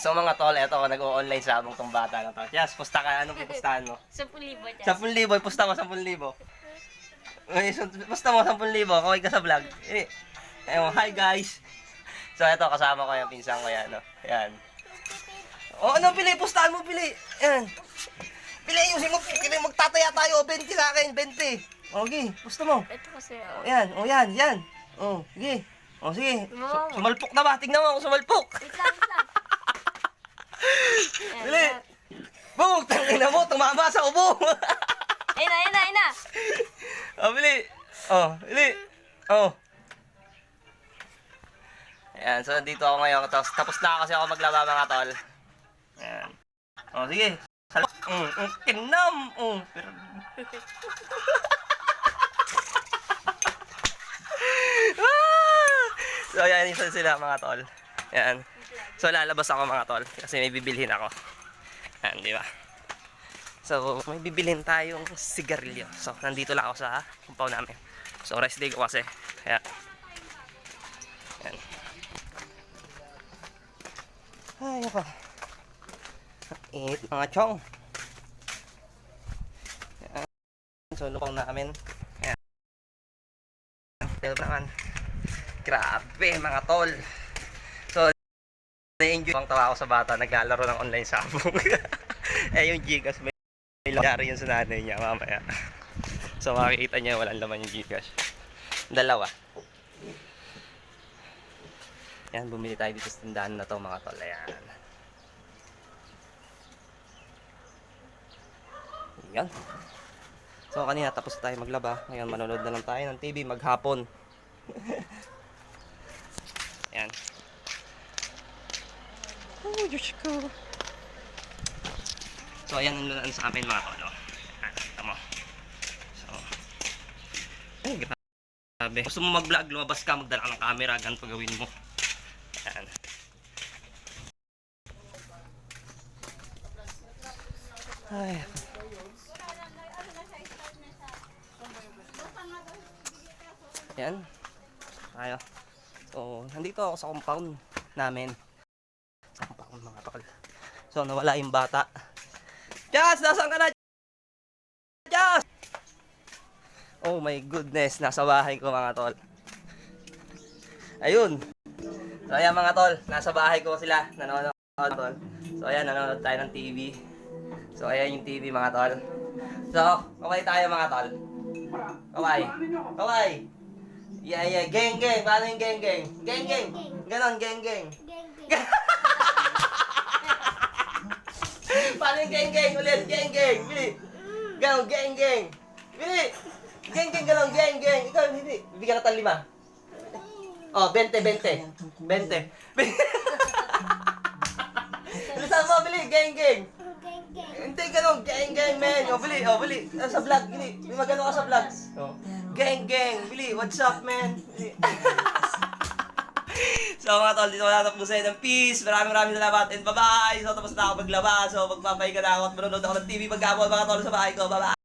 So mga tol, eto nag-o-online sabong tong bata na to. Yes, pusta ka. Anong pipustahan mo? 10,000 dyan. 10,000, pusta mo 10,000. Ay, so, pusta mo 10,000, kaway ka sa vlog. Eh, eh, hi guys. So eto, kasama ko yung pinsan ko yan. No? Yan. O, ano pili? Pustahan mo, pili. Yan. Pili, ayusin mo. Pili, magtataya tayo. 20 sa akin, 20. Okay, pusta mo. Ito kasi, O, oh. yan, o yan, yan. O, sige. O, sige. Su- sumalpok na ba? Tignan mo ako sumalpok. Wait lang, ayan. Boom! Tangina mo, tumama sa ubo. Ayun na, ayun na, ayun na. oh, bili. Oh, bili. Oh. Ayan, so dito ako ngayon. Tapos, tapos na kasi ako maglaba mga tol. Ayan. Oh, sige. Sal- Mm, mm, kinam. Mm. Pero... Ah! so, ayan, isa sila mga tol. Ayan. So, lalabas ako mga tol. Kasi may bibilhin ako. Ayan, di ba? So, may bibilhin tayong sigarilyo. So, nandito lang ako sa compound namin. So, rest day ko kasi. Kaya, yan. Ay, ako. Init mga chong. Yan. So, lupang namin. Ayan. Naman. Grabe, mga tol. Na-enjoy ang tawa ako sa bata. Naglalaro ng online sabong. eh, yung Gcash may may nangyari yun sa nanay niya mamaya. So makikita niya walang laman yung Gcash. Dalawa. Yan, bumili tayo dito sa tindahan na to mga tol. Ayan. Yan. So kanina tapos tayo maglaba. Ngayon manonood na lang tayo ng TV maghapon. Yan. Oh, Diyos ko. So, ayan ang lunan sa amin mga tolo. Ayan, kita mo. So, ay, grabe. Gusto mo mag-vlog, lumabas ka, magdala ka ng camera, ganito gawin mo. Ayan. Ay. Ayan. Tayo. So, nandito ako sa compound namin. Compound mga tol. So, nawala yung bata. Jazz, nasaan ka na? Jazz! Oh my goodness, nasa bahay ko mga tol. Ayun. So ayan mga tol, nasa bahay ko sila, nanonood tol. So ayan, nanonood tayo ng TV. So ayan yung TV mga tol. So, okay tayo mga tol. Okay. Okay. Yeah, yeah, geng geng. Paano yung geng geng? Geng geng. Ganon, geng geng. Paano yung geng geng? Ulit, geng geng. Bili. Ganon, geng geng. Bili. Geng geng, ganon, geng geng. Ikaw, hindi. Bibigyan ka ng lima. Oh, 20, 20. 20. Bilisan mo, bili. Geng geng. Hindi, ganon. Geng geng, man. O, bili. O, bili. Ah, Sa vlog, bili. Bili, magano ka sa vlog. Oh. Geng geng. Bili. What's up, man? So mga tol, dito ko natapusin ng peace. Maraming maraming salamat and bye-bye. So tapos na ako maglaba. So magpapahinga na ako at manonood ako ng TV maghapon mga tol sa bahay ko. Bye-bye.